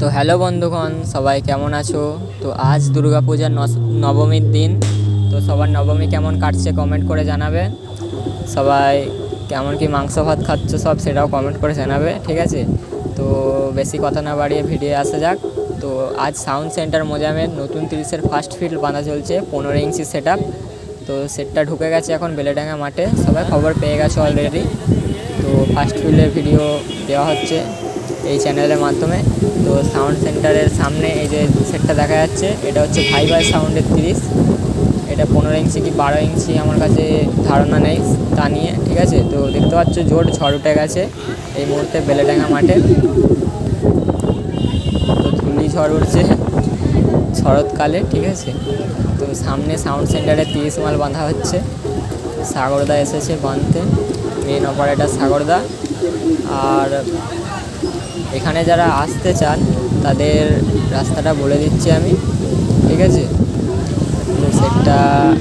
তো হ্যালো বন্ধুগণ, সবাই কেমন আছো? তো আজ দুর্গাপূজার নবমীর দিন, তো সবার নবমী কেমন কাটছে কমেন্ট করে জানাবে। সবাই কেমন কি মাংস ভাত খাচ্ছ সব সেটাও কমেন্ট করে জানাবে, ঠিক আছে? তো বেশি কথা না বাড়িয়ে ভিডিও আসা যাক। তো আজ সাউন্ড সেন্টার মোজামের নতুন তিরিশের ফার্স্ট ফিল্ড বাঁধা চলছে, পনেরো ইঞ্চি সেট তো সেটটা ঢুকে গেছে এখন বেলেডাঙ্গা মাঠে, সবাই খবর পেয়ে গেছে অলরেডি তো ফার্স্ট ফিল্ডের ভিডিও দেওয়া হচ্ছে। এই চ্যানেলের মাধ্যমে। তো সাউন্ড সেন্টারের সামনে এই যে সেটটা দেখা যাচ্ছে, এটা হচ্ছে ভাই ভাই সাউন্ডের তিরিশ এটা পনেরো ইঞ্চি কি বারো ইঞ্চি আমার কাছে ধারণা নেই, তা নিয়ে, ঠিক আছে? তো দেখতে পাচ্ছ জোর ঝড় উঠে গেছে এই মুহূর্তে বেলেডাঙ্গা মাঠে। তো ধুলি ঝড় উঠছে শরৎকালে, ঠিক আছে? তো সামনে সাউন্ড সেন্টারে তিরিশ মাল বাঁধা হচ্ছে। সাগরদা এসেছে বাঁধতে মেন অপারেটার সাগরদা। আর এখানে যারা আসতে চান, তাদের রাস্তাটা বলে দিচ্ছি আমি, ঠিক আছে? সেটটা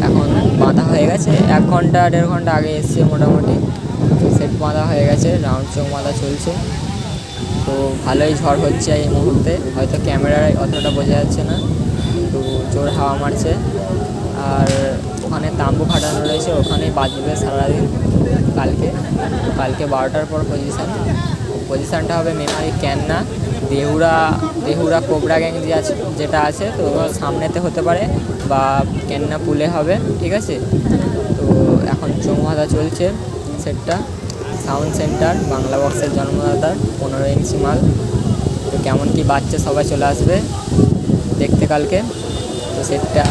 এখন বাঁধা হয়ে গেছে। এক ঘণ্টা, দেড় ঘণ্টা আগে এসছে মোটামুটি। সেট বাঁধা হয়ে গেছে, রাউন্ড চোখ বাঁধা চলছে। তো ভালোই ঝড় হচ্ছে এই মুহূর্তে। হয়তো ক্যামেরায় অতটা বোঝা যাচ্ছে না। তো জোর হাওয়া মারছে। আর ওখানে তাম্বু খাটানো রয়েছে, ওখানেই বাজবে সারাদিন। কালকে কালকে বারোটার পর পজিশান পজিশানটা হবে মেমারি ক্যান্না। দেহুরা দেহুরা কোবরা গ্যাং যে আছে, যেটা আছে, তো সামনেতে হতে পারে বা ক্যান্না পুলে হবে, ঠিক আছে? তো এখন চৌমাদা চলছে সেটটা। সাউন্ড সেন্টার, বাংলা বক্সের জন্মদাতার, পনেরো ইঞ্চি মাল। তো কেমন কি বাচ্চা সবাই চলে আসবে দেখতে কালকে। তো সেটটা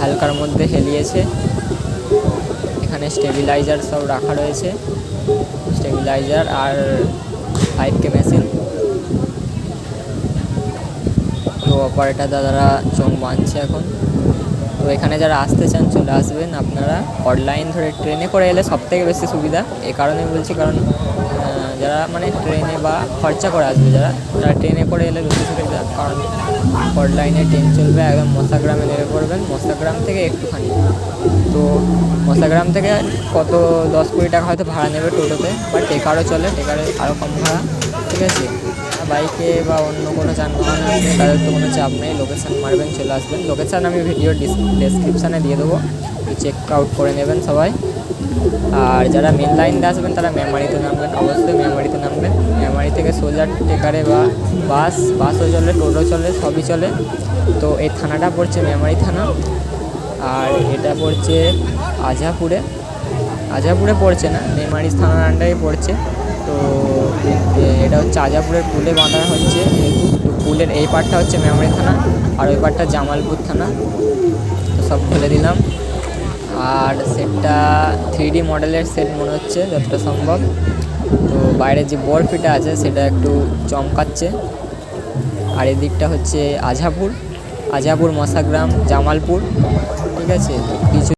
হালকার মধ্যে হেলিয়েছে। এখানে স্টেবিলাইজার সব রাখা রয়েছে। স্টেবিলাইজার আর ফাইভ কে মেশিন তো অপারেটার দাদারা চোখ বাঁধছে এখন। তো এখানে যারা আসতে চান, চলে আসবেন। আপনারা অনলাইন ধরে ট্রেনে করে এলে সব থেকে বেশি সুবিধা। এ কারণে বলছি, কারণ যারা মানে ট্রেনে বা খরচা করে আসবে, যারা, তারা ট্রেনে করে এলে বেশি সুবিধা কারণ অনলাইনে ট্রেন চলবে, একদম মশাগ্রামে নেমে পড়বেন মশাগ্রাম থেকে একটুখানি। তো মশাগ্রাম থেকে কত, দশ কুড়ি টাকা হয়তো ভাড়া নেবে টোটোতে বা টেকারও চলে, টেকারে আরও কম ভাড়া, ঠিক আছে? বাইকে বা অন্য কোনো যানবাহন তাদের তো কোনো চাপ নেই। লোকেশান মারবেন, চলে আসবেন। লোকেশান আমি ভিডিও ডেসক্রিপশানে দিয়ে দেবো। চেক আউট করে নেবেন সবাই। আর যারা মেন লাইন দিয়ে আসবেন, তারা মেমারিতে নামবেন। অবশ্যই মেমারিতে নামবেন। মেমারি থেকে সোজা টেকারে বা বাস, বাসও চলে, টোটো চলে, সবই চলে। তো এই থানাটা পড়ছে মেমারি থানা। আর এটা পড়ছে আজাপুরে। আজাপুরে পড়ছে না, মেমারি থানার আন্ডারে পড়ছে। তো এটা হচ্ছে আজাপুরের পুলে বাঁধা হচ্ছে তো পুলের এই পার্টটা হচ্ছে মেমারি থানা, আর ওই পার্টটা জামালপুর থানা। তো সব বলে দিলাম। আর সেটটা থ্রি মডেলের সেট মনে হচ্ছে, যতটা সম্ভব। তো বাইরে যে বরফিটা আছে, সেটা একটু চমকাচ্ছে। আর এদিকটা হচ্ছে আজাপুর আজাপুর মশাগ্রাম, জামালপুর। ঠিক আছে? কিছু